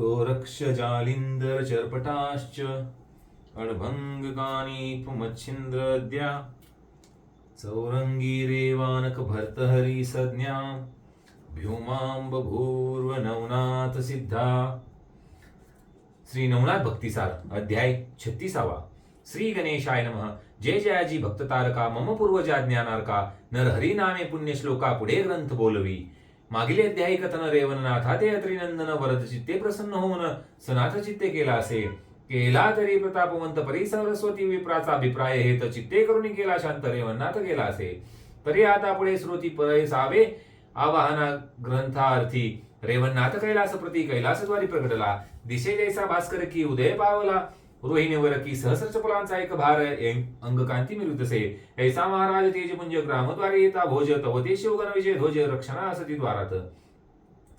गोरक्षजालिन्दर चर्पटाश्च अणभङ्गकानि पुमच्छिन्द्रद्या चौरङ्गीरेवानकभर्तहरि सिद्धा श्री नवनाथ भक्तिसार अध्याय छत्तीसावा। श्री गणेशाय नमः। जय जयाजी भक्त तारका मम पूर्वजा ज्ञानार्का नर हरी नामे पुण्य श्लोका पुढे ग्रंथ बोलवी। मागील अध्यायी कथन रेवननाथा ते अत्रिनंदन वरद चित्ते प्रसन्न होऊन सनाथ चित्ते केला असे. केला तरी प्रतापवंत परी सरस्वती विप्राचा अभिप्राय हेत चित्ते करून केला शांत रेवननाथ केला असे. तरी आता पुढे श्रोती परसावे आवाहना ग्रंथार्थी. रेवननाथ कैलास प्रती कैलासद्वारी प्रगटला दिशे जैसा भास्कर की उदय पावला. रोहिणीवर की सहस्र चपलांचा एक भार अंगकांती अंगकांती मिळतसे ऐसा महाराज तेजपुंज ग्रामद्वारे येता भोज तव ते शिवगण विजय ध्वज रक्षणा असती द्वारात।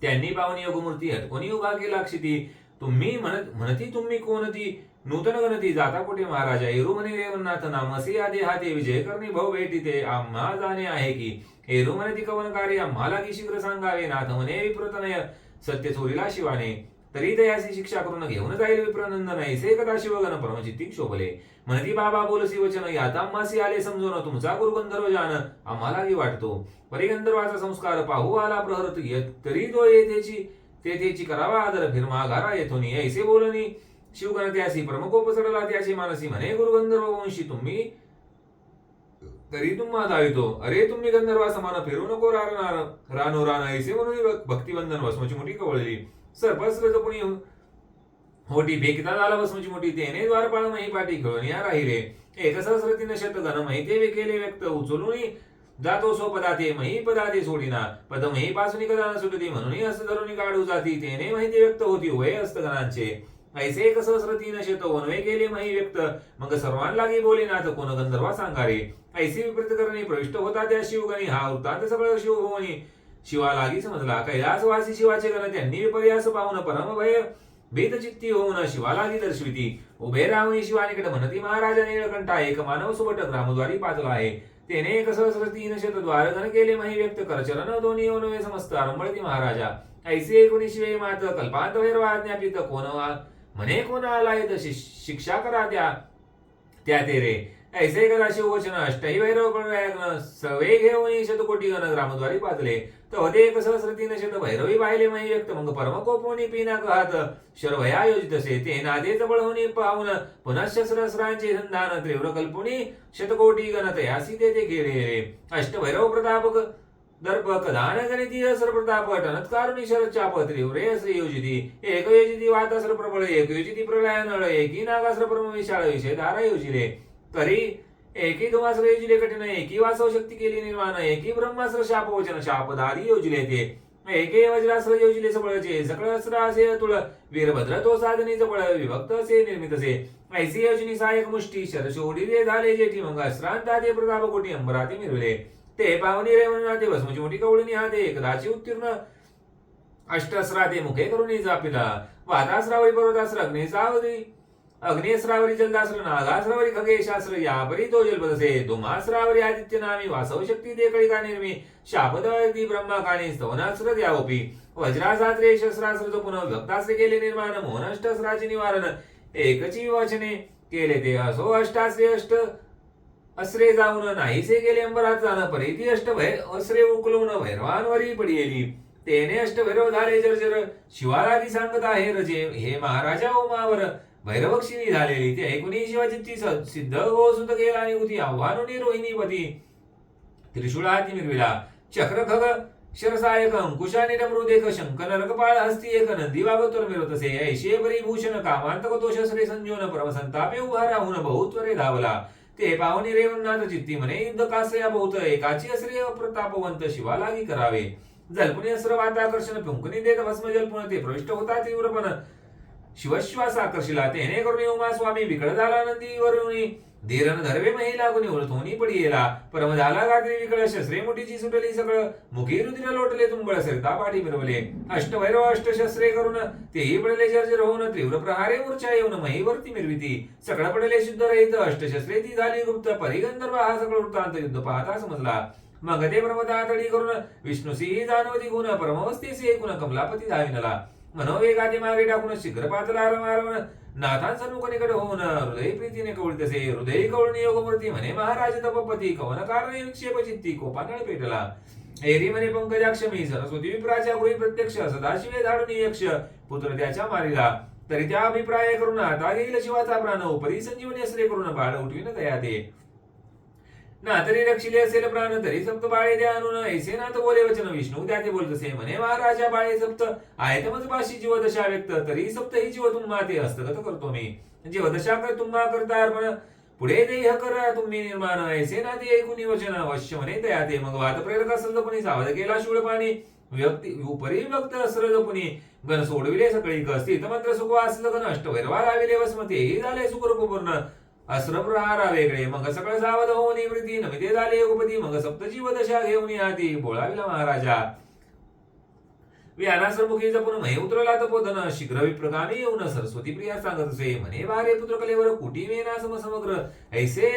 त्यांनी पावनी योगमूर्ती कोणी उभा केला क्षिती? तुम्ही म्हणत म्हणती तुम्ही कोणती नूतन गणती जाता कोठे महाराजा? एरुमने देवनाथ नामसी आदे हाते विजय करणे भाऊ भेटी ते आम्हा जाणे आहे की? एरुमने ती ती कवनकारी आम्हाला की शीघ्र सांगावे? नाथ म्हणे विप्रतनय सत्य चोरीला शिवाने। तरी दयासी शिक्षा करून घेऊन जाईल विप्रनंदन ऐसे कदा शिवगण परमचित्ती शोभले. म्हणती बाबा बोलसी वचन याता मासी आले समजून तुमचा गुरुगंधर्व जान आम्हालाही वाटतो. परिगंधर्वाचा संस्कार पाहू आला प्रहरत येत. तरी तो येथेची तेथेची करावा आदर फिरमा घारा येथोनी ऐसे बोलनी शिवगण त्यासी प्रमुखोप चढला त्याची मानसी म्हणे गुरुगंधर्व वंशी तुम्ही तरी तुम्हा धावितो अरे तुम्ही गंधर्वा समान फिरू नको रानो रान ऐसे म्हणून भक्तिबंधन वसमची मोठी कवळली. सरपस्रज कोणी होटी बेकिता झाला वसमची म्हणजे मोठी. तेने द्वारपाळ मही पाठी खेळून या राहिले एक सहस्रतीन शतगण माहिती वेकेले व्यक्त उचलून जातो सो पदाते मही पदाते सोडिना पद मही पासून कदा न सुटती म्हणून हस्त धरून काढू जाती. तेने माहिती व्यक्त होती वय हस्तगणांचे ऐसे एक सहस्र तीन वनवे केले मही व्यक्त. मग सर्वांलागी बोले नाथ कोण गंधर्वा सांगारे? ऐसी विपरीत करणे प्रविष्ट होता त्या शिवगणी. हा वृत्तांत सगळं शिवभुवनी. शिवालागी समजला कैलासवासी शिवाचे गण त्यांनी विपर्यास पाहून परम भय चित्ती होऊन शिवालागी दर्शविती. उभे राहून शिवानिकडे म्हणती महाराजा निळकंठा एक मानव सुबट ग्रामद्वारी पाजला आहे. तेने एक सहस्र तीन शतद्वार धन केले मही व्यक्त करचरण दोन्ही ओनवे समस्त आरंभळती महाराजा. ऐसे एकोणीशे मात कल्पांत भैरव आज्ञापित कोण वा- म्हणे कोण आलाय येत शिक्षा करा त्या त्या तेरे. ऐसे कदा शिववचन अष्टही भैरव सवे घेऊन शतकोटी गण ग्रामद्वारी पाजले तवते एक सहस्र तीन शत भैरवी पाहिले मही व्यक्त. मग परमकोपोनी पिना हात शरभया योजित असे. ते नादेच बळवणी पाहून पुनः सहस्रांचे संधान तीव्र शतकोटी गणत यासी ते ते गेले अष्ट भैरव प्रतापक दर्प कदान गणिती असर प्रताप टनत्कारुणी शरद चाप त्रिवरे असे योजिती एक योजिती वातास्र प्रबळ एक योजिती प्रलय नळ एकी नागासर परम विशाळ विषय धारा योजिले. तरी एकी धुमास्त्र योजिले कठीण एकी वासव शक्ती केली निर्माण एकी ब्रह्मास्त्र शाप वचन शाप दारी योजिले ते. एके वज्रास्त्र योजिले सबळचे सकळ अस्त्र असे तुळ वीरभद्र तो साधनी जबळ विभक्त असे निर्मित असे. ऐसी योजनी सहायक मुष्टी शरशोडी रे झाले जेठी मग अस्त्रांता ते प्रताप कोटी अंबराते मिरविले. ते पावनी रे म्हणून ते भस्मची मोठी कवळणी हाते एकदाची उत्तीर्ण. अष्टस्राते मुखे करून जापिला पर्वतास्र पर्वतास्त्र अग्निसावरी अग्निस्रावरी जलदास्त्र नागास्रावरी खगेशास्त्र यापरी तो जलपदसे धुमास्रावरी आदित्य नामी वासव शक्ती ते कळिका निर्मी शापदती ब्रह्माकाणी स्तवनास्त्र द्यावपी वज्रासात्रे शस्त्रास्त्र पुनः भक्तास्त्र केले निर्माण मोहनष्टस्त्राचे निवारण एकची वचने केले ते असो अष्टास्त्रे अष्ट अस्रे जाऊन नाहीसे गेले अंबरात जाणं परीती अष्ट भय अस्रे उकलून भैरवांवरी पडियेली. तेने अष्टभैरव भैरव झाले जर्जर शिवालादी सांगत आहे रजे हे महाराजा ओमावर भैरवक्षिणी झालेली ते ऐकुनी शिवाची ती सिद्ध हो सुत गेला निगुती आव्हानुनी रोहिणीपती त्रिशूळाती मिरविला चक्र खग शरसायक अंकुशाने नमृदेक शंख नरकपाळ हस्ती एक नंदी वागतोर मिरवतसे ऐशे बरी भूषण कामांतक दोष शस्त्रे संजोन परमसंतापे उभा राहून बहुत्वरे धावला. ते पाहुणे रेवणनाथ चित्ती म्हणे युद्ध कासया बहुत एकाची असरे प्रतापवंत शिवा लागी करावे. जल्पुनी अस्त्र वाताकर्षण पिंकुनी देत भस्म जल्पुन ते प्रविष्ट होता तीव्रपण. शिवश्वास आकर्षिला तेने करून उमा स्वामी विकळ झाला नंदी वरुणी धीरन धरवे मही लागून उलथोनी पडी येला परम झाला गात्री विकळ शस्त्रे मुठीची सुटली सगळं मुखी रुद्र लोटले तुंबळ सरता पाठी मिरवले अष्टभैरव अष्टशस्त्रे करून तेही पडले जर्जर होऊन तीव्र प्रहारे मूर्छा येऊन महीवरती मिरविती सगळं पडले शुद्ध रहित अष्टशस्त्रे ती झाली गुप्त परिगंधर्व हा सगळं वृत्तांत युद्ध पाहता समजला मग ते प्रमदातडी करून विष्णुसी जाणवती गुण परमवस्थेसी एकूण कमलापती धाविनला मनोवेगाते मागे टाकून शीघ्र पातला मारवण मुखनिकडे होऊन हृदय प्रीतीने कवळतसे हृदय कवळणी योगमूर्ती म्हणे महाराज तपपती कवन कारण विक्षेप चित्ती कोपानळ पेटला. एरी म्हणे पंकजाक्ष मी सरस्वती विप्राच्या गृही प्रत्यक्ष सदाशिवे धाडून यक्ष पुत्र त्याच्या मारिला. तरी त्या अभिप्राय करून आता घेईल शिवाचा प्राण उपरी संजीवनी असले करून बाळ उठवीन दया ते ना तरी रक्षिले असेल प्राण तरी सप्त बाळे द्या आणून ऐसे ना तर बोले वचन विष्णू द्या ते बोलतसे म्हणे महाराजा बाळे सप्त आहे मज पाशी जीवदशा व्यक्त तरी सप्त ही जीव तुम्हा ते हस्तगत करतो मी. जीवदशा कर तुम्हा करता अर्पण पुढे देह करा तुम्ही निर्माण. ऐसे ना ते ऐकून वचन अवश्य म्हणे दया ते मग वाद प्रेरक असलपणी सावध केला शूळ पाणी. व्यक्ती उपरी भक्त असरदपुनी गण सोडविले सकळी स्थित मंत्र सुख असलं गण अष्टवैरवा लाविले वसमते. हे झाले सुखरूप पूर्ण. अस्रप्रहारा वेगळे मग सकळ सावध होऊन वृत्ती नमिते झाले उपती मग सप्तजीव दशा घेऊन हाती बोळाविला महाराजा व्यानासरमुखी जपून महे उतरला तपोधन शीघ्र विप्रगामी येऊन सरस्वती प्रिया सांगत असे म्हणे बारे पुत्र कलेवर कुटी मेना सम समग्र ऐसे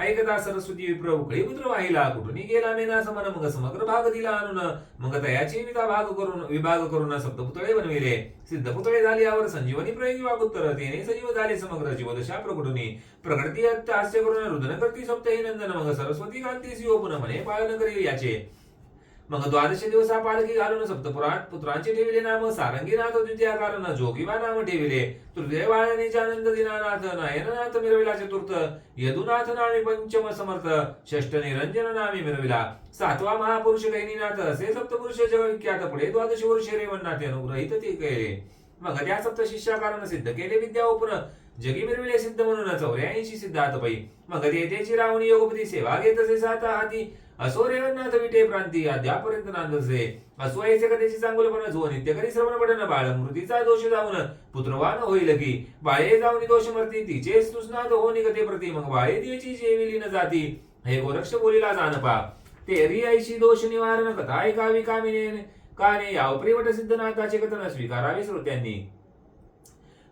ऐकता सरस्वती विप्र उकळी पुत्र वाहिला कुठून गेला मेना समान मग समग्र भाग दिला आणून मग तयाचे विधा भाग करून विभाग करून सप्तपुतळे बनविले. सिद्ध पुतळे झाले यावर संजीवनी प्रयोगी वागुत्तर. तेने सजीव झाले समग्र जीवदशा प्रकटुनी. प्रकृती हास्य करून रुदन करती सप्तही नंदन मग सरस्वती कांती सिओ पुन म्हणे पालन करील याचे. मग द्वादश दिवसा पालखी घालून सप्तपुराण पुत्रांचे ठेविले नाम सारंगीनाथ द्वितीया कारण जोगिबा नाम ठेविले. तृतीय आनंद दिनानाथ नयननाथ मिरविला चतुर्थ यदुनाथ नामी पंचम समर्थ षष्ठ निरंजन नामी मिरविला. सातवा महापुरुष गैनीनाथ असे सप्तपुरुष जगविख्यात पुढे द्वादश वर्ष रेवणनाथ अनुग्रहित ते केले. मग त्या सप्त शिष्या कारण सिद्ध केले विद्या उपर जगी मिरविले सिद्ध म्हणून चौऱ्याऐंशी सिद्धात पै. मग ते रावणी योगपती सेवा घेत असे सात हाती असो रेवनाथ विटे प्रांती अद्यापर्यंत नांदसे असो. याचे कधीची चांगलपण जो नित्य कधी श्रवण पडन बाळ मृतीचा दोष जाऊन पुत्रवान होईल की. बाळे जाऊन दोष मरती तिचे सुस्नाद हो कथे प्रती. मग बाळे तिची जेविली न जाती. हे गोरक्ष बोलीला जानपा तेरी ऐशी दोष निवारण कथा ऐकावी कामिने. काने यावप्रिवट सिद्धनाथाचे कथन स्वीकारावे श्रोत्यांनी.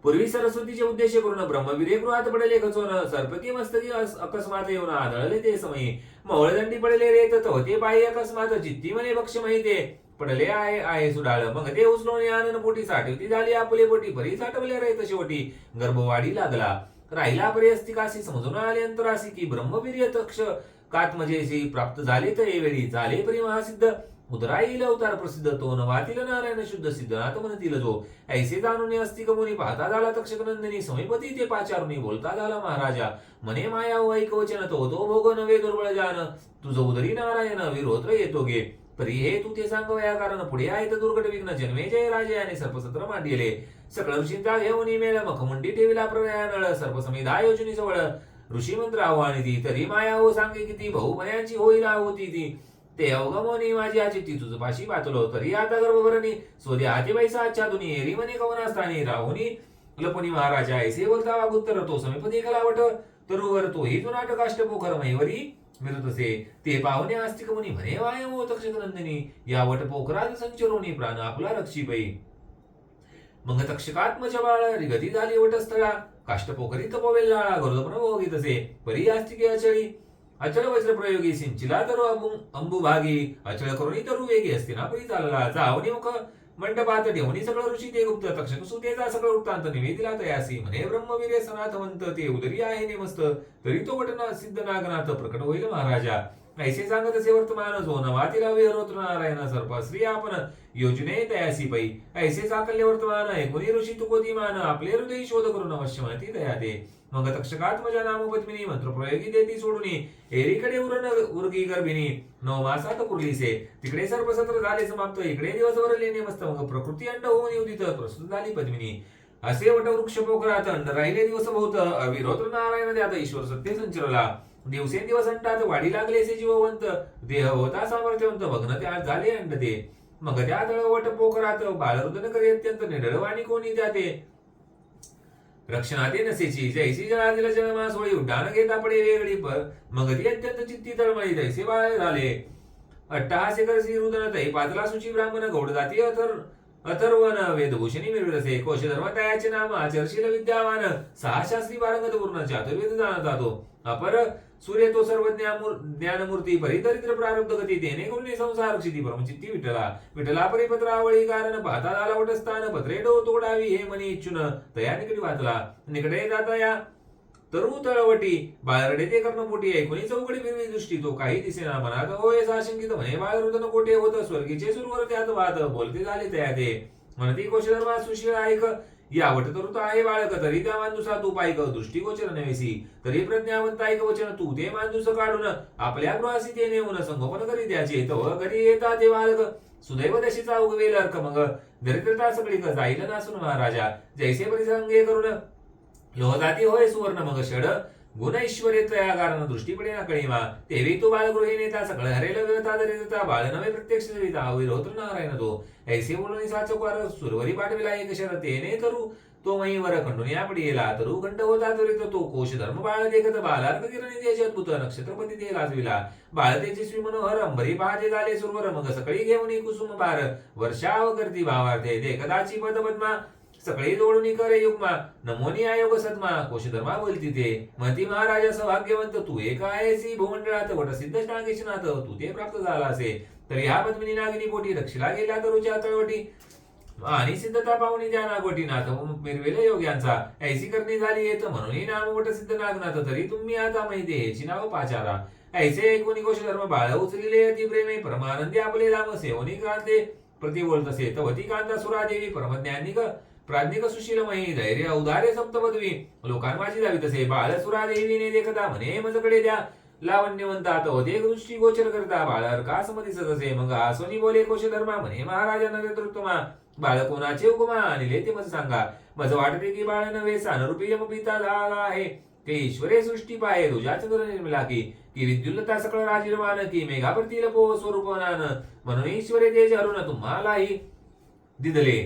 पूर्वी सरस्वतीचे उद्देश करून ब्रह्मवीर्य गृहात पडले खचोन सरपती मस्तकी अकस्मात येऊन आदळले ते समयी. मवळदंडी पडले रे तत होते बाई अकस्मात जित्ती म्हणे भक्ष माहिते पडले आहे आहे सुडाळ मग ते उचलून आनंद पोटी साठवती झाली आपले पोटी परी साठवले रे शेवटी गर्भवाढी लागला. राहिला परी अस्तिकाशी समजून आले अंतरासी की ब्रह्मवीर्य तक्ष कात्मजेशी प्राप्त झाले तर वेळी झाले परी महासिद्ध मुद्राईल अवतार प्रसिद्ध तो नवातील नारायण शुद्ध सिद्धनाथ म्हणतील जो. ऐसे जाणून अस्ति कमुनी पाहता झाला तक्षक नंदिनी समीपती ते पाचारुनी बोलता झाला महाराजा. मने माया व ऐक वचन तो तो भोग नवे दुर्बळ जान. तुझ उदरी नारायण विरोत्र येतो गे. परी हे तू ते सांग वया कारण पुढे आहे तर दुर्घट विघ्न जन्मे जय राजे आणि सर्पसत्र मांडिले. सकळ ऋषींचा घेऊन मेला मखमुंडी ठेविला प्रयानळ सर्पसमिधा योजनी जवळ ऋषी मंत्र आव्हानी ती तरी माया हो सांगे किती भाऊ बहुमयांची होईल होती ती. ते अवगमोनी माझी आजी ती तुझपाशी पातलो तरी आता गर्भभरणी सोदे आजी पैसा आजच्या दुनी एरी म्हणे कवनास्थानी राहुनी लपणी महाराजा ऐसे बोलता वागुत्तर तो समीपती कलावट तरुवर तो ही तो नाटक अष्टपोखर मैवरी मिळत असे ते पाहुणे आस्तिक मुनी म्हणे? वाय हो तक्षक नंदिनी या वट पोखरात संचरोनी प्राण आपला रक्षी पै मग तक्षकात्मच बाळ रिगती झाली वटस्थळा. काष्टपोखरी तपवेल लाळा गरुदपण भोगीत असे. परी आस्तिके अचळी अचळ वज्र प्रयोगी सिंचिला तरु अंबु अंबुभागी अचळ करुणी तरु वेगी असते ना परी चालला जावनी मुख मंडपात ठेवणी सगळं ऋषी ते गुप्त तक्षक सुतेचा सकळ वृत्तांत निवेदिला तयासी. म्हणे ब्रह्मवीर्य सनाथवंत ते उदरी आहे नेमस्त. तरी तो वटना सिद्ध नागनाथ प्रकट होईल महाराजा. ऐसे सांगत असे वर्तमान जो तिला विरोध नारायण सर्प श्री आपण योजने तयासी पै. ऐसे चाकल्य वर्तमान ऐकुनी ऋषी तुकोती मान आपले हृदय शोध करून अवश्य माहिती दया दे. मग तक्षकात्मजा नामपत्मिनी मंत्र प्रयोगी देती सोडूनी एरीकडे उरण उर्गी गर्भिणी नऊ मासात कुर्लीसे. तिकडे सर्पसत्र झाले समाप्त इकडे दिवस वरले नेमस्त मग प्रकृती अंड होऊन येऊ प्रस्तुत झाली पद्मिनी. असे वट वृक्ष पोखरात अंड राहिले दिवस बहुत अविरोध नारायण द्यात ईश्वर सत्य संचरला. दिवसेंदिवस अंडात वाढी लागले असे जीववंत देह होता सामर्थ्यवंत भग्न त्या झाले अंड ते. मग त्या तळवट पोखरात बाळरुदन करी अत्यंत निडळवाणी कोणी जाते? रक्षणाते नसेची जैसी जळातील जळमा होळी उड्डाण घेता पडे वेगळी पर मग ती अत्यंत चित्ती तळमळी तैसे बाळ झाले. अट्टहासे करसी रुदन तै पातला सुची ब्राह्मण गौड जाती अथर अथर्वन वेदभूषणी मिळवित असे कोश धर्म तयाचे नाम आचरशील विद्यावान. सहा शास्त्री पारंगत पूर्ण चातुर्वेद जाणत जातो अपर सूर्य तो सर्व ज्ञानमूर्ती परिदरिद्र प्रारब्ध गती तेने कोणी संसार क्षिती परमचित्ती विठला विठला परिपत्रावळी कारण पाहता आला वटस्थान पत्रे डो तोडावी हे मनी इच्छुन तया निकडी वाचला. निकडे जाता या तरु तळवटी बाळरडे ते कर्ण आहे कोणी चौकडी फिरवी दृष्टी तो काही दिसेना मनात होय साशंकित म्हणे बाळरुदन कोठे होत? स्वर्गीचे सुरवर त्यात वाद बोलते झाले तया ते म्हणती कोशधर्मा सुशील ऐक यावट तर तो आहे बाळक तरी त्या माणूसा तू पायक दृष्टीगोचर नवेसी तरी प्रज्ञावंत ऐक वचन तू ते माणूस काढून आपल्या गृहासी ते नेऊन संगोपन करी द्याचे तव घरी येता ते बालक सुदैव दशीचा उगवेल अर्क मग. दरिद्रता सगळी जाईल नासून महाराजा. जैसे परिसंगे करून लोहजाती होय सुवर्ण मग षड गुण ऐश्वर्य कारण दृष्टीपणे पडे कळीमा तेवी तो बाळगृही नेता सगळं हरेल व्यवता दरिद्रता बाळ नवे प्रत्यक्ष सविता अविर नारायण तो. ऐसे बोलून साचो सुरवरी पाठविला एक शर तेने तो मही वर खंडून या पडी येला तरू खंड होता त्वरित तो. कोश धर्म बाळ देखत बालार्थ किरणी देश अद्भुत नक्षत्रपती ते लाजविला. बाळ तेजस्वी मनोहर अंबरी पहाटे झाले सुरवर मग सकाळी घेऊन कुसुम बार. वर्षाव करती भावार्थे दे कदाची पद पद्मा सगळे जोडून करे युगमा नमोनी आयोग सत्मा कोशधर्मा बोलती ते. मती महाराजा सौभाग्यवंत तू एक आहेसी भूमंडळात वट वटसिद्ध नागेशनाथ तू ते प्राप्त झाला असे. तर ह्या पद्मिनी नागिनी पोटी रक्षिला गेल्या तरुच्या तळवटी. आणि सिद्धता पाहुणी त्या नागवटी नाथ मिरवेले योग्यांचा ऐसी करणी झाली येत म्हणूनही नाम वट सिद्ध नागनाथ तरी तुम्ही आता माहिती ह्याची नाव पाचारा. ऐसे एकोणी कोश धर्म बाळ उचलेले अति प्रेमे परमानंदी आपले राम सेवनी कांते प्रतिवोल तसे तवती कांता सुरादेवी परमज्ञानी प्राज्ञिक सुशीलमयी धैर्य औदार्य सप्तपदवी लोकां माझी जावी तसे. बाळ सुरादेवीने देखता म्हणे मजकडे द्या. लावण्यवंतात होते दृष्टी गोचर करता. बाळार का समती असे मग आसोनी बोले कोश धर्मा म्हणे महाराजा नरेंद्रोत्तमा बाळ कोणाचे उपमा? आणले ते मज सांगा. मज वाटते की बाळ नव्हे सानरूपी यमपिता झाला आहे. ते ईश्वरे सृष्टी पाहे तुझ्या चंद्र निर्मला की. की विद्युल्लता सकळ राजीरमान की मेघाप्रती लपो स्वरूपनान म्हणून ईश्वरे तेज अरुण तुम्हालाही दिदले.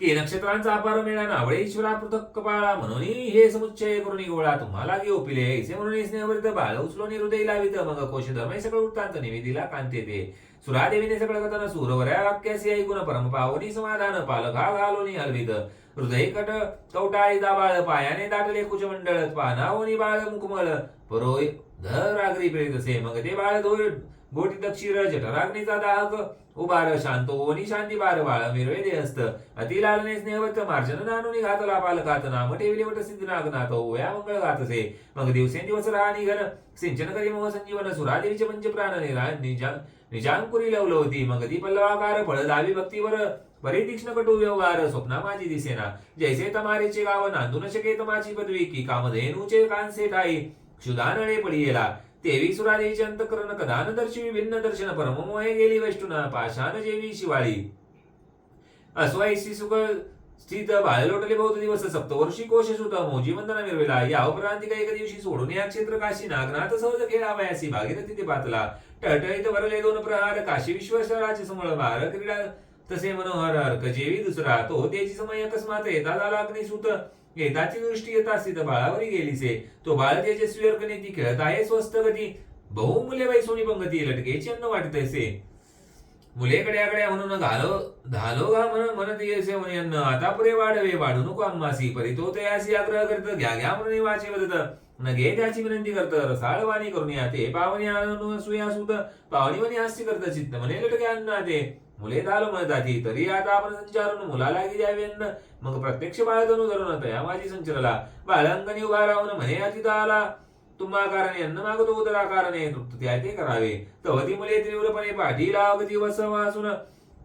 की नक्षत्रांचा अपार मेळा नावळे ईश्वरा पृथक कपाळा म्हणून हे समुच्चय करून गोळा तुम्हाला घेऊ पिले ऐसे म्हणून स्नेहवर्त बाळ उचलून हृदय लावित मग कोश धर्म सगळं वृत्तांत निवेदिला कांते ते सुरादेवीने सगळं कथन सुरवऱ्या वाक्यासी ऐकून परम पावनी समाधान पालखा घालोनी हलवित. हृदय कट कवटाळी दाबाळ पायाने दाटले कुचमंडळ पानावनी बाळ मुकमळ परोय धर आगरी प्रेरित असे मग ते बाळ धोय गोटी दक्षिर जठराग्नीचा दाहक. उभार शांतो ओनी शांती बार बाळ मिरवे दे असत अति लालने स्नेहवत मार्जन नानुनी घातला पालकात नाम ठेवले वट सिद्ध नागनाथ ओया मंगळ घातसे मग दिवसेंदिवस राहणी घर सिंचन करी मोह संजीवन सुरादेवीचे पंच प्राण निरा निजा निजांकुरी लवलवती मग ती पल्लवाकार फळ दावी भक्तीवर. परी तीक्ष्ण कटू व्यवहार स्वप्ना माझी दिसेना. जैसे तमारीचे गाव नांदू न शके तमाची पदवी की कामधेनूचे कांसे ठाई क्षुदानळे पडी येला तेवी सुरादेवीचे अंतकरण कदान दर्शवी भिन्न दर्शन परम मोहे गेली वैष्णुना पाषाण जेवी शिवाळी. अस्वायसी सुख स्थित बाळ लोटले बहुत दिवस सप्तवर्षी कोश सुत मोजी वंदना मिरविला. या उपरांती एक दिवशी सोडून या क्षेत्र काशी नागनाथ सहज खेळावयासी भागीरथी ते पातला. टळटळीत भरले दोन प्रहार. काशी विश्वेश्वराचे समळ भार क्रीडा तसे मनोहर अर्क जेवी दुसरा. तो त्याची समय अकस्मात येता झाला अग्निसूत. येताची दृष्टी येत असे तर बाळावरी गेलीसे तो बाळ त्याचे अर्कने ती खेळत आहे स्वस्त गती. बहुमूल्य वैसोनी पंगती लटकेची अन्न वाटत असे मुलेकडे आकडे म्हणून घालो धालो घा म्हणून म्हणत येसे म्हणून आता पुरे वाढवे वाढू नको अम्मासी परी तो तयासी आग्रह करत घ्या घ्या म्हणून वाचे वदत. न घे त्याची विनंती करत रसाळवाणी करून या ते. पावनी आणून सुया सुत. पावनी म्हणे हास्य करत चित्त म्हणे लटके अन्न ते. मुले धालो म्हणताती तरी आता आपण संचारून मुलाला लागी मग प्रत्यक्ष बाळ धनु धरून तया माझी संचरला बाळंगणी उभा राहून म्हणे अतिथा आला तुम्हा कारणे अन्न मागतो उदरा कारणे ते करावे. तवती मुले तीव्रपणे पाठी लावती वस वासून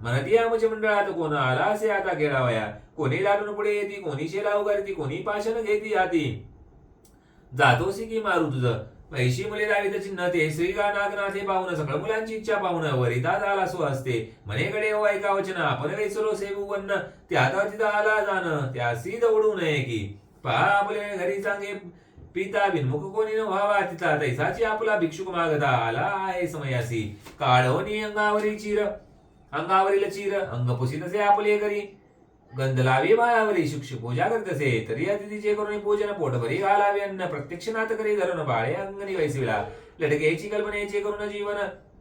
म्हणती आमच्या मंडळात कोण आला असे आता खेळावया कोणी लाटून पुढे येते कोणी शेलाव करती कोणी पाषण घेती हाती. जातोसी की मारू तुझं? पैशी मुले दावित चिन्ह ते श्रीगा नागनाथे पाहुन सकळ मुलांची इच्छा पाहुन वरिता झाला सो असते. मनेकडे हो ऐका वचन आपण वेसरो सेवू वन्न त्या तिथं आला जाण त्यासी दौडू नये की. पहा आपले घरी चांगे पिता बिनमुख कोणी न व्हावा तिथला तैसाची आपला भिक्षुक मागता आला आहे समयासी. काळवणी अंगावरील चिर अंगावरील चिर अंग पुसितसे आपले घरी. गंध लावे बाळावरी शुक्ष पूजा करतसे तरी अतिथीचे करून पूजन पोटभरी घालावे अन्न प्रत्यक्ष नाथ करी धरून बाळे अंगणी वैसविला लटकेची कल्पनेचे करून जीवन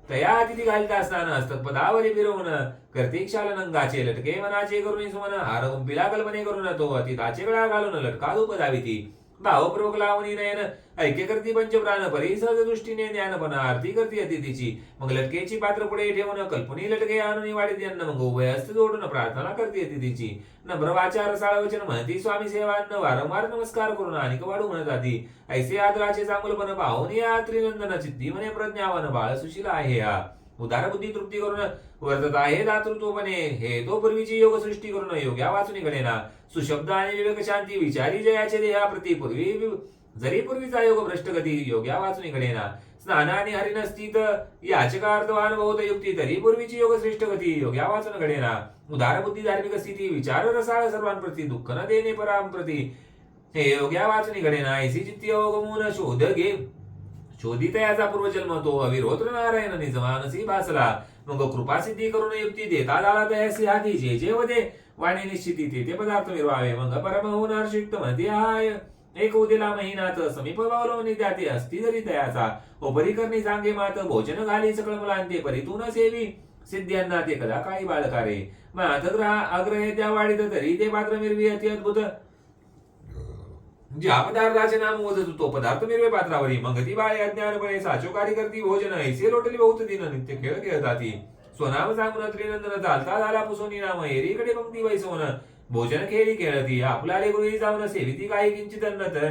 तया अतिथी घालता असताना हस्तपदावरी फिरवून करते नंगाचे लटके मनाचे करून सुमन हार गुंपिला कल्पने करून तो अतिथाचे गळा घालून लटका धूप दाविती भावपूर्वक लावणी नयन ऐक्य करती पंचप्राण परी सहज दृष्टीने ज्ञानपण आरती करती अतिथीची. मग लटकेची पात्र पुढे ठेवणं कल्पनी लटके आणून वाढीत यांना मग उभय असते जोडून प्रार्थना करते अतिथीची. नम्रवाचार साळ वचन म्हणती स्वामी सेवांना वारंवार नमस्कार करून आणि वाढू म्हणत आधी ऐसे आदराचे चांगलपण पाहून या त्रिनंदन चित्ती म्हणे प्रज्ञावन बाळ सुशील आहे हा. उदार बुद्धी तृप्ती करून वर्तत आहे दातृत्वपणे हे तो पूर्वीची योग सृष्टी करून योग्या वाचून घडेना सुशब्द आणि विवेक शांती विचारी जयाचे देहा प्रती पूर्वी जरी पूर्वीचा योग भ्रष्ट गती योग्या वाचून घडेना स्नानाने आणि नसती तर याचका अर्थवान बहुत युक्ती तरी पूर्वीची योग श्रेष्ठ गती योग्या वाचून घडेना उदार बुद्धी धार्मिक स्थिती विचार रसाळ सर्वांप्रती दुःख न देणे परांप्रती हे योग्या वाचून घडेना ऐसी चित्ती अवगमून शोध घे. शोधित याचा पूर्वजन्म तो अविरोध नारायण निज मानसी भासला. मग कृपा सिद्धी करून युक्ती देता झाला तयासी हाती जे जे वदे वाणी निश्चिती ते ते पदार्थ मिरवावे मग परम होणार शिक्त मध्ये आय एक उदिला महिनात समीप वावरवणी त्याते असती जरी तयाचा उपरी करणी सांगे मात भोजन घाली सकळ मुलांते परितून सेवी. सिद्ध्यांना ते कदा काही बाळकारे. मग ग्रह आग्रह त्या वाढीत तरी ते पात्र मिरवी अति अद्भुत. म्हणजे ज्या पदार्थाचे नाम ओझत तो पदार्थ मिरवे पात्रावरी मग ती बाळे अज्ञानपणे कार्य करती भोजन ऐसे लोटली बहुत दिन नित्य खेळ खेळताती. स्वनाम सांगून त्रिनंदन चालता झाला पुसोनी नाम एरीकडे पंक्ती वैसवून भोजन खेळी खेळती आपल्याले गृही जाऊन सेविती काही किंचित अन्न तर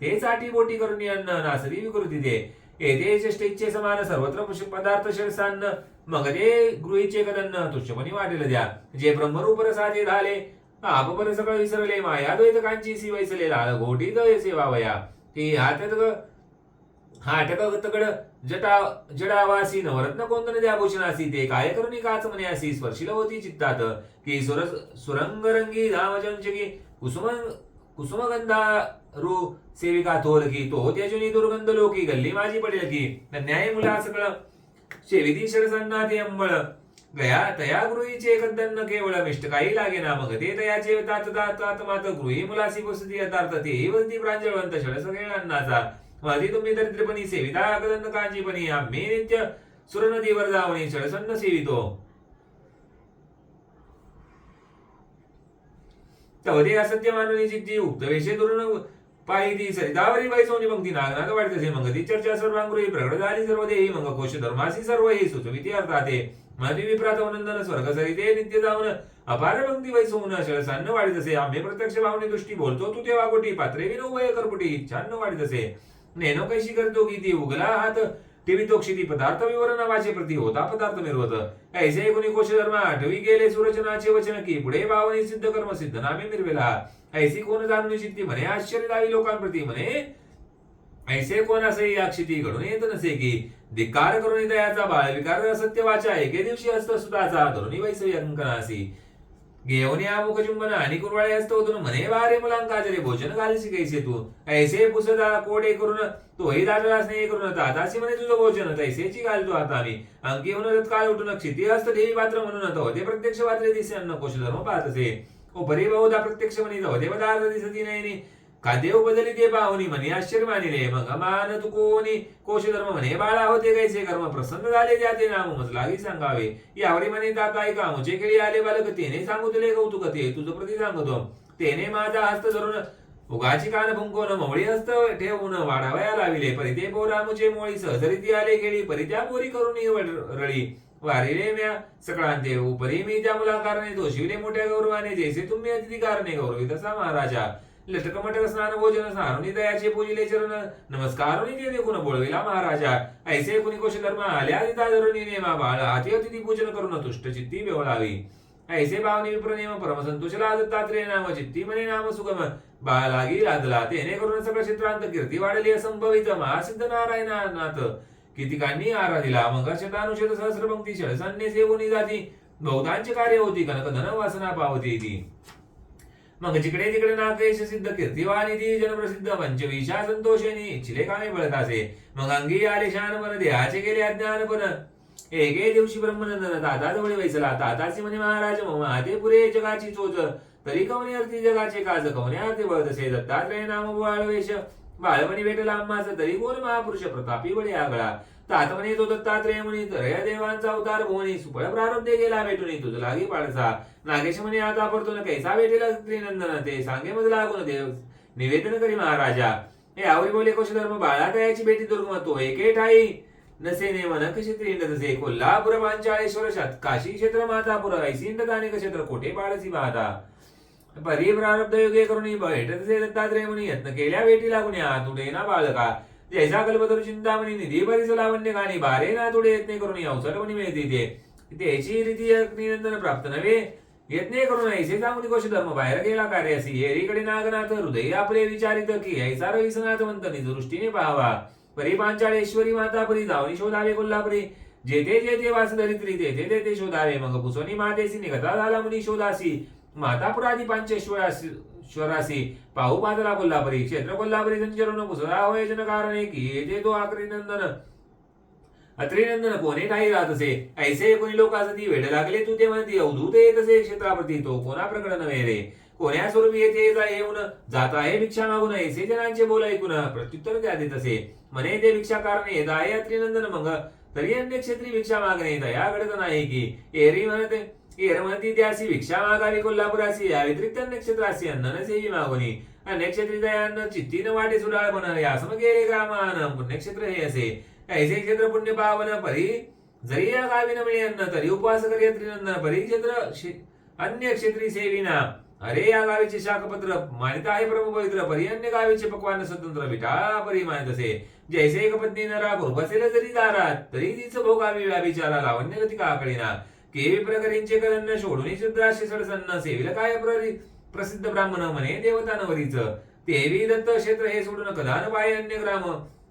ते साठी बोटी करून अन्न नासरी विकृती दे. येथे श्रेष्ठ इच्छे समान सर्वत्र पुष्प पदार्थ शिरसान्न मग ते गृहीचे कदन्न तुष्यपणी वाटेल द्या. जे ब्रह्मरूप रसाचे झाले आपण सगळं विसरले माया द्वैत कांची सी वैसले लाल घोटी दय सेवावया की हातात हाटक तकड जटा जडावासी नवरत्न कोंदन द्याभूषणासी ते काय करुणी काच म्हणे असी स्पर्शिल होती चित्तात. की सुर सुरंगरंगी धामचंचकी कुसुम कुसुमगंधा रु सेविका थोल की तो त्याजुनी दुर्गंध लोकी गल्ली माझी पडेल की न्याय मुला सगळं शेविती शरसन्ना ते अंबळ. गया तया गृहीचे एकंदन केवळ मिष्ट काही लागे ना मग ते तयाचे तात तात तात मात गृही मुलासी पुसती यथार्थ ते वरती प्रांजळवंत षड सगळे अन्नाचा माझी तुम्ही दरिद्रपणी सेविता कदन कांजीपणी आम्ही नित्य सुर नदीवर जावणी षडसन्न सेवितो. तवदे असत्य मानवी जिद्दी उक्त वेशे दुरून पायी ती सरितावरी सोनी मग ती नागनाथ वाढते मग ती चर्चा सर्वांगृही प्रगट झाली सर्व देही मग कोश धर्मासी सर्व ही सुचविती अर्थाते. मधी विप्रात वनंदन स्वर्ग सरिते नित्य जाऊन अपार भक्ती पंक्ती वैसवून शळसान्न वाढी जसे. आम्ही प्रत्यक्ष भावने दृष्टी बोलतो तू तेव्हा कोटी पात्रे विनो वय करपुटी इच्छान्न वाढी जसे. नेनो कैशी करतो की ती उगला हात टीव्ही तो क्षिती पदार्थ विवरण नावाचे प्रती होता पदार्थ निर्वत. ऐसे एकोणी कोश धर्म आठवी गेले सुरचनाचे वचन की पुढे भावनी सिद्ध कर्म सिद्ध नामे निर्वेला. ऐसी कोण जाणून चित्ती म्हणे आश्चर्य दावी लोकांप्रती म्हणे. ऐसे कोण असे या क्षिती घडून येत नसे की धिकार करून दयाचा बाळ विकार असत्य वाचा. एके दिवशी असतो सुताचा धरुणी वैस अंकनासी घेऊन या मुखचुंबन आणि कुरवाळे असतो तुन म्हणे वारे मुलांकाजरे भोजन घालशी कैसे तू? ऐसे पुसदा कोडे करून तोही दाटला स्नेह करून तातासी म्हणे तुझं भोजन तैसेची घालतो आता आम्ही. अंकी म्हणून तत्काळ उठून क्षिती असत देवी पात्र म्हणून तो ते प्रत्यक्ष पात्रे दिसे अन्न कोश धर्म पाहत असे. उपरी बहुधा प्रत्यक्ष म्हणे होते पदार्थ दिसती नाही खाद्य बदली ते पाहुनी म्हणे आश्चर्य मानिले मग मान तू कोणी कोश धर्म म्हणे बाळा होते कैसे कर्म प्रसन्न झाले जाते नाम मज लागी सांगावे यावरी म्हणे दाता ऐका मुचे खेळी आले बालक तेने सांगू तुले कौतुक ते तुझं प्रति सांगतो तेने माझा हस्त धरून उगाची कान फुंकून मवळी हस्त ठेवून वाढावया लाविले परी ते पोरा मुचे मोळी सहजरी ती आले खेळी परी त्या पोरी करून रळी वारिले म्या सकळांते उपरी मी त्या मुलाकारणे तो शिवले मोठ्या गौरवाने जैसे तुम्ही अतिथी कारणे गौरवी तसा महाराजा लटक मटक स्नान भोजन स्नारुनी दयाचे पूजिले चरण नमस्कारुनी ते देखून बोलविला महाराजा. ऐसे कुणी कोश धर्म आल्या दिता धरुणी नेमा बाळ. अति अतिथी पूजन करून तुष्ट चित्ती बेवळावी ऐसे भावनी विप्रनेम परमसंतोष तात्रे नाम चित्ती मने नाम सुगम. बाळागी लादला तेने करून सगळं क्षेत्रांत कीर्ती वाढली असंभवित महासिद्ध नारायणानाथ. कितिकांनी आराधिला मग शतानुशत सहस्र पंक्ती षडसान्य सेवनी जाती. बहुतांचे कार्य होती कनक धन वासना पावती ती. मग जिकडे तिकडे नाकेश सिद्ध कीर्तिवानी ती जनप्रसिद्ध पंचविशा संतोषेनी इच्छिले कामे बळतासे मग अंगी आले शान देहाचे गेले अज्ञानपण एके दिवशी ब्रह्मनंदन ताता जवळ वैसला. ताताची म्हणे महाराज मम हाते पुरे जगाची चोच. तरी कवने अर्थी जगाचे काज कवने अर्थी बळतसे दत्तात्रय नाम बाळवेश बाळमणी भेटला आम्हाच तरी कोण महापुरुष? प्रतापी बळे आगळा. तात म्हणे तो दत्तात्रेय म्हणे तरया देवांचा अवतार भुवनी सुफळ प्रारब्ध गेला भेटून तुझ लागी पाळसा नागेश म्हणे आता परतून कैसा भेटेला त्रिनंदन ते सांगे मज लागून देव. निवेदन करी महाराजा. हे आवरी बोले कश धर्म बाळा तयाची बेटी दुर्गम तो एके ठाई. नसे ने मन त्रिंड तसे कोल्हापूर पांचाळेश्वर शात काशी क्षेत्र मातापुर ऐसिंद दानिक क्षेत्र कोठे बाळसी माता. परी प्रारब्ध योगे करून भेटत दत्तात्रय म्हणे यत्न केल्या भेटी लागून तुडे ना बाळका. ऐसा कल्पतरू चिंतामणी निधी बरीच लावण्य गाणी बारे ना थोडे यत्ने करून अवसर मिळते ते त्याची रीती निरंतर प्राप्त नव्हे यत्ने करून ऐसे सांगून कोश धर्म बाहेर गेला कार्यासी एरीकडे नागनाथ हृदय आपले विचारित की ऐसा रविसनाथ म्हणत दृष्टीने पाहावा। परी पांचाळेश्वरी माता परी जावणी शोधावे कोल्हापुरी। जेथे जेथे वास दरित्री तेथे तेथे शोधावे। मग पुसोनी मातेसी निघता झाला मुनी शोधासी। मातापुरादी पांचेश्वरासी श्वरासी पाहू पातला कोल्हापुरी क्षेत्र कोल्हापुरी संचरण पुसरा होय जन कारण की येथे तो आकरी अत्रिनंदन कोणे काही राहत असे ऐसे कोणी लोक ती वेड लागले तू ते म्हणती अवधूत येत असे क्षेत्राप्रती तो कोणा प्रकट नव्हे रे. कोण्या स्वरूपी येथे जा येऊन जात आहे भिक्षा मागून ऐसे जनांचे बोल ऐकून प्रत्युत्तर द्या देत असे म्हणे ते भिक्षा कारण येत आहे अत्रिनंदन मग तरी अन्य क्षेत्री भिक्षा मागणे दया घडत नाही की एरी म्हणते एर त्यासी भिक्षा मागावी कोल्हापुरासी या व्यतिरिक्त अन्य क्षेत्रासी अन्न न सेवी मागुनी. अन्य क्षेत्री दयान्न चित्तीन वाटे सुडाळ बन या मग गेले ग्रामान पुण्यक्षेत्र हे असे. ऐसे क्षेत्र पुण्य पावन परी जरी या गावी न मिळे अन्न तरी उपवास करी त्रिनंदन परी क्षेत्र अन्य क्षेत्री सेविना. अरे या गावीचे शाखपत्र मानित आहे प्रभू पवित्र परी अन्य गावीचे पक्वान स्वतंत्र विटाळा परी मानित असे. जैसे एक पत्नी नरा बसेल जरी दारात तरी तिचं भोगावी व्याभिचारा लावण्य गती काकळीना केवी प्रकरींचे कलन्न सोडून शुद्राशी सडसन्न सेविल काय प्रसिद्ध ब्राह्मण म्हणे देवता नवरीच तेवी दत्त क्षेत्र हे सोडून कदान पाय अन्य ग्राम.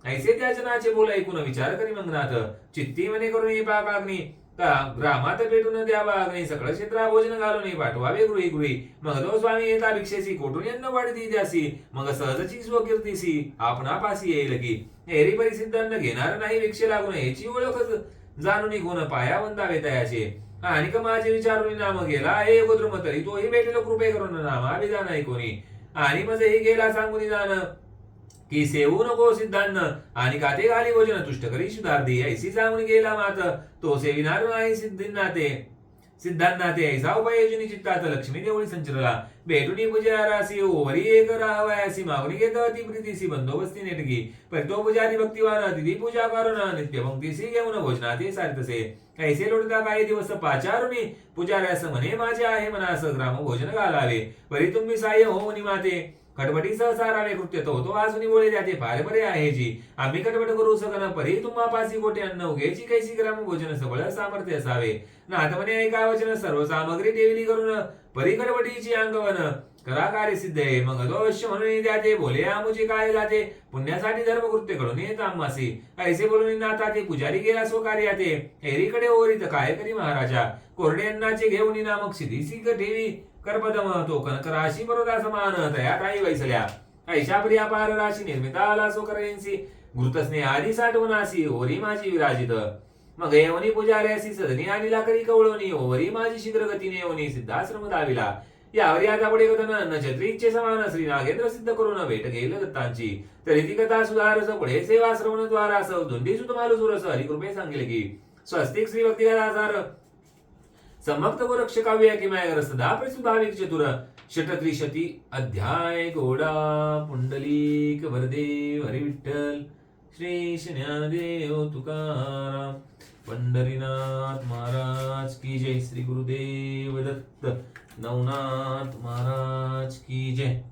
ऐसे त्याचनाचे बोल ऐकून विचार करी मंगनाथ. चित्ती म्हणे करून ही पाकाग्नी का ग्रामात पेटून द्यावा अग्नी. सकळ क्षेत्रा भोजन घालून पाठवावे गृही गृही. मग तो स्वामी येता भिक्षेसी कोठून यन्न वाढती द्यासी मग सहजची स्वकीर्तीसी आपणापासी येईल की? हेरी परिसिद्धांना घेणार नाही भिक्षे लागून याची ओळखच जाणून गुण पाया वंदावे तयाचे. आणि का माझे विचारून नाम गेला? हे गोद्रुम तरी तोही भेटेल कृपे करून नाम अभिधान आहे कोणी? आणि मग हे गेला सांगून जाण की सेवू नको सिद्धांत. आणि काते घाली भोजन तुष्ट करी? शुद्धार्थी ऐसी सांगून गेला मात तो सेविनार नाही सिद्धींना ते सिद्धांना ते ऐसा उपाययोजनी चित्तात लक्ष्मी देवळी संचरला. भेटूनी पुजारासी ओवरी एक राहावयासी मागणी घेत प्रीतीसी बंदोबस्ती नेटगी. पण तो पुजारी भक्तिवान तिथी पूजा करून नित्य पंक्तीसी घेऊन भोजनाते सारतसे. ऐसे लोटता काही दिवस पाचारुनी पुजाऱ्यास म्हणे माझे आहे मनास ग्राम भोजन घालावे. परी तुम्ही साह्य हो माते. माते कटबटी सहसारावे कृत्य तो तो आसुनी मुळे जाते फार बरे आहे जी. आम्ही कटबट करू सकना परी तुम्हा पासी गोटे अन्न उगेची कैसी ग्राम भोजन सबळ सामर्थ्य असावे. नाथ म्हणे ऐका वचन सर्व सामग्री ठेवली करून परी कटबटीची अंगवन करा कार्य सिद्ध आहे मग तो अवश्य म्हणून जाते बोले आमुचे काय जाते? पुण्यासाठी धर्म कृत्य करून येत आम्हासी. ऐसे बोलून नाथा ते पुजारी गेला सो कार्याते हेरीकडे ओरीत काय करी महाराजा? कोरडे अन्नाचे घेऊन नामक सिद्धीसी ठेवी. करपदम तो कनक राशी बरोदा समानतया काही वैसल्या ऐशा प्रिया पार राशी निर्मिता आला सो करेन्सी घृतस्ने आधी साठवणासी ओरी माझी विराजित। मग येवनी पुजाऱ्यासी सदनी आणि लाकरी कवळवणी ओरी माझी शीघ्र गतीने येवनी सिद्धाश्रम दाविला यावरी आता पुढे कथन न छत्री इच्छे समान श्री नागेंद्र सिद्ध करून भेट घेईल दत्तांची। तरी ती कथा सुधारस पुढे सेवा श्रवण द्वारास धुंडी सुत मालू सुरस हरिकृपे सांगेल की स्वस्तिक श्री भक्ती आधार समक्त गोरक्ष काव्य किमाय सदा प्रसुभाविक चतुर षटत्रिशती अध्याय गोडा पुंडलीक वरदेव हरी विठ्ठल श्री ज्ञानदेव तुकाराम. पंढरीनाथ महाराज की जय. श्री गुरुदेव दत्त नवनाथ महाराज की जय.